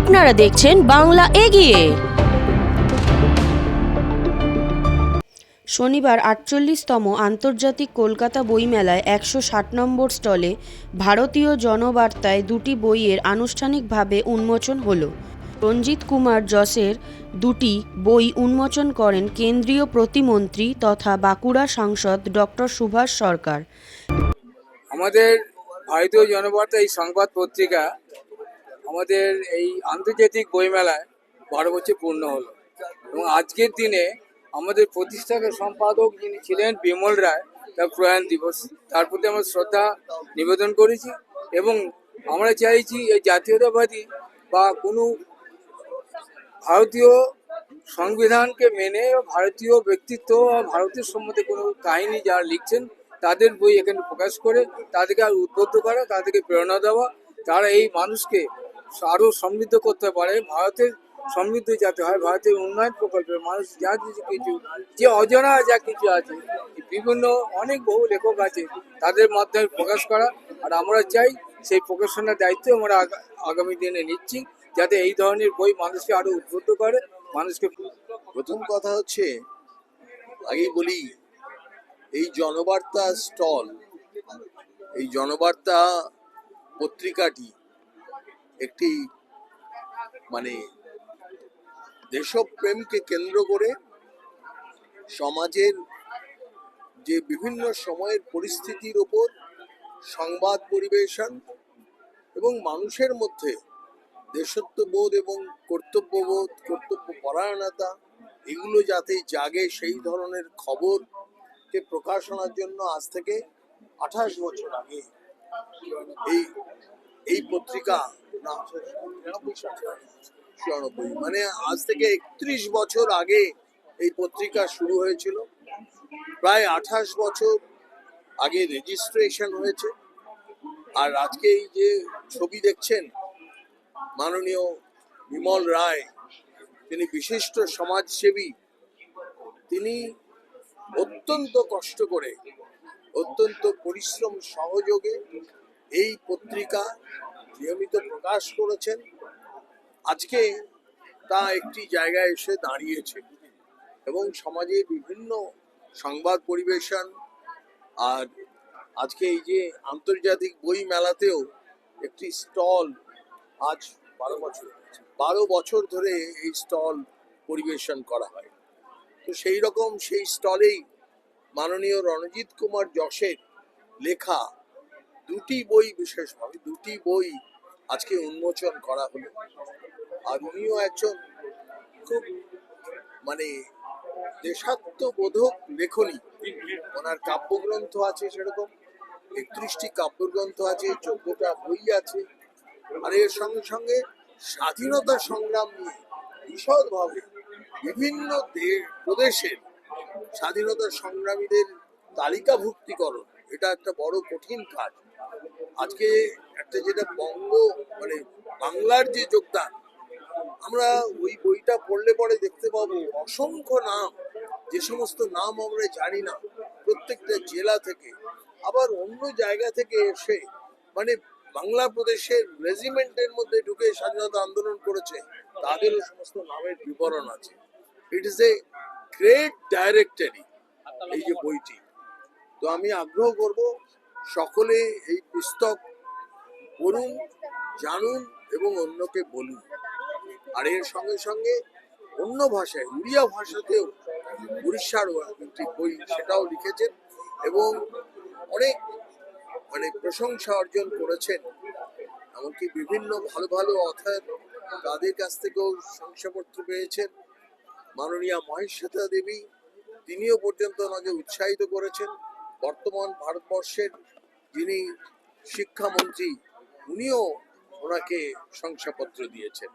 আপনারা দেখছেন বাংলা এগিয়ে। শনিবার আটচল্লিশতম আন্তর্জাতিক কলকাতা বইমেলায় একশো ষাট নম্বর স্টলে ভারতীয় জনবার্তায় দুটি বইয়ের আনুষ্ঠানিকভাবে উন্মোচন হলো। রঞ্জিত কুমার যশের দুটি বই উন্মোচন করেন কেন্দ্রীয় প্রতিমন্ত্রী তথা বাঁকুড়া সাংসদ ডক্টর সুভাষ সরকার। আমাদের ভারতীয় জনবার্তা এই সংবাদ পত্রিকা আমাদের এই আন্তর্জাতিক বইমেলায় বারো বছর পূর্ণ হলো। এবং আজকের দিনে আমাদের প্রতিষ্ঠাতা সম্পাদক যিনি ছিলেন বিমল রায়, তার প্রয়াণ দিবস। তার প্রতি আমরা শ্রদ্ধা নিবেদন করেছি এবং আমরা চাইছি এই জাতীয়তাবাদী বা কোনো ভারতীয় সংবিধানকে মেনে ভারতীয় ব্যক্তিত্ব ভারতের সম্বন্ধে কোনো কাহিনী যারা লিখছেন, তাদের বই এখানে প্রকাশ করে, তাদেরকে আর উদ্বুদ্ধ করা, তাদেরকে প্রেরণা দেওয়া, তারা এই মানুষকে আরও সমৃদ্ধ করতে পারে। ভারতের সমৃদ্ধ যাতে হয়, ভারতের উন্নয়ন প্রকল্পে মানুষ যা কিছু কিছু, যে অজানা যা কিছু আছে, বিভিন্ন অনেক বহু লেখক আছে, তাদের মাধ্যমে প্রকাশ করা। আর আমরা চাই সেই প্রকাশনার দায়িত্ব আমরা আগামী দিনে নিচ্ছি, যাতে এই ধরনের বই মানুষকে আরও উদ্বুদ্ধ করে, মানুষকে প্রথম কথা হচ্ছে, আগেই বলি, এই জনবার্তা স্টল, এই জনবার্তা পত্রিকাটি একটি মানে দেশপ্রেমকে কেন্দ্র করে সমাজের যে বিভিন্ন সময়ের পরিস্থিতির ওপর সংবাদ পরিবেশন এবং মানুষের মধ্যে দেশত্ববোধ এবং কর্তব্যবোধ কর্তব্য পরায়ণতা এগুলো যাতে জাগে সেই ধরনের খবরকে প্রকাশনার জন্য আজ থেকে আঠাশ বছর আগে এই এই পত্রিকা চুরানব্বই মানে আজ থেকে একত্রিশ বছর আগে এই পত্রিকা শুরু হয়েছিল। প্রায় আঠাশ বছর আগে রেজিস্ট্রেশন হয়েছে। আর আজকে এই যে ছবি দেখছেন, মাননীয় বিমল রায়, তিনি বিশিষ্ট সমাজসেবী, তিনি অত্যন্ত কষ্ট করে, অত্যন্ত পরিশ্রম সহযোগে এই পত্রিকা নিয়মিত প্রকাশ করেছেন। আজকে তা একটি জায়গায় এসে দাঁড়িয়েছে এবং সমাজে বিভিন্ন সংবাদ পরিবেশন আর আজকে এই যে আন্তর্জাতিক বই মেলাতেও একটি স্টল আজ বারো বছর বারো বছর ধরে এই স্টল পরিবেশন করা হয়। তো সেই রকম সেই স্টলেই মাননীয় রণজিৎ কুমার যশের লেখা দুটি বই বিশেষভাবে, দুটি বই আজকে উন্মোচন করা হলো। আর উনিও একজন খুব মানে দেশাত্মবোধক লেখনী। ওনার কাব্যগ্রন্থ আছে সেরকম, একত্রিশটি কাব্যগ্রন্থ আছে চোদ্দটা বই আছে। আর এর সঙ্গে সঙ্গে স্বাধীনতা সংগ্রাম নিয়ে বিশদভাবে বিভিন্ন দেশ, প্রদেশের স্বাধীনতা সংগ্রামীদের তালিকাভুক্তিকরণ, এটা একটা বড় কঠিন কাজ। আজকে একটা যেটা বঙ্গ মানে বাংলার যে যোগদান, আমরা ওই বইটা পড়লে পরে দেখতে পাবো অসংখ্য নাম। যে সমস্ত নাম আমরা জানি না, প্রত্যেকটা জেলা থেকে। আবার অন্য জায়গা থেকে এসে মানে বাংলা প্রদেশের রেজিমেন্টের মধ্যে ঢুকে স্বাধীনতা আন্দোলন করেছে, তাদেরও সমস্ত নামের বিবরণ আছে। It is a great directory এই যে বইটি। তো আমি আগ্রহ করব সকলে এই পুস্তক পড়ুন, জানুন এবং অন্যকে বলুন। আর এর সঙ্গে সঙ্গে অন্য ভাষায় উড়িয়া ভাষাতেও উড়িষ্যার একটি বই সেটাও লিখেছেন এবং অনেক মানে প্রশংসা অর্জন করেছেন। এমনকি বিভিন্ন ভালো ভালো অথার তাদের কাছ থেকেও শংসাপত্র পেয়েছেন। মাননীয়া মহেশ্বেতা দেবী, তিনিও পর্যন্ত ওনাকে উৎসাহিত করেছেন। বর্তমান ভারতবর্ষের যিনি শিক্ষামন্ত্রী উনিও ওনাকে শংসাপত্র দিয়েছেন।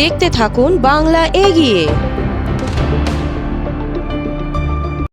দেখতে থাকুন বাংলা এগিয়ে।